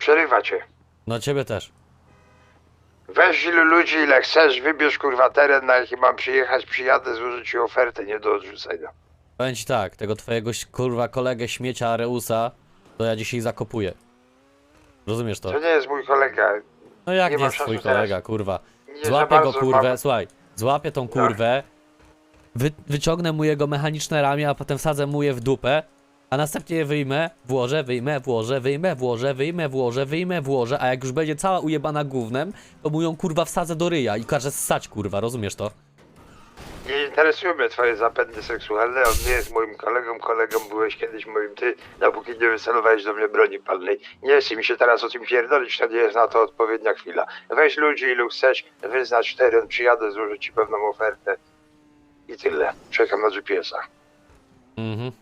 Przerywa cię. No ciebie też. Weź ilu ludzi, ile chcesz, wybierz kurwa teren, na jaki mam przyjechać, przyjadę, złożę ci ofertę, nie do odrzucenia. Powiem ci tak, tego twojego kurwa kolegę śmiecia Areusa, to ja dzisiaj zakopuję. Rozumiesz to? To nie jest mój kolega. No jak nie nie, ma jest twój szans teraz. kolega, kurwa. Nie za Złapię go bardzo kurwę, mam- słuchaj, złapię tą kurwę, wy, wyciągnę mu jego mechaniczne ramię, a potem wsadzę mu je w dupę, a następnie je wyjmę, włożę, wyjmę, włożę, wyjmę, włożę, wyjmę, włożę, wyjmę, włożę, a jak już będzie cała ujebana gównem, to mu ją kurwa wsadzę do ryja i każę ssać kurwa, rozumiesz to? Nie interesują mnie twoje zapędy seksualne, on nie jest moim kolegą, kolegą byłeś kiedyś moim ty, dopóki nie wycelowałeś do mnie broni palnej. Nie chcę mi się teraz o tym pierdolić, to nie jest na to odpowiednia chwila. Weź ludzi ilu chcesz, wyznacz teren, przyjadę, złożę ci pewną ofertę i tyle. Czekam na GPS-a. Mhm.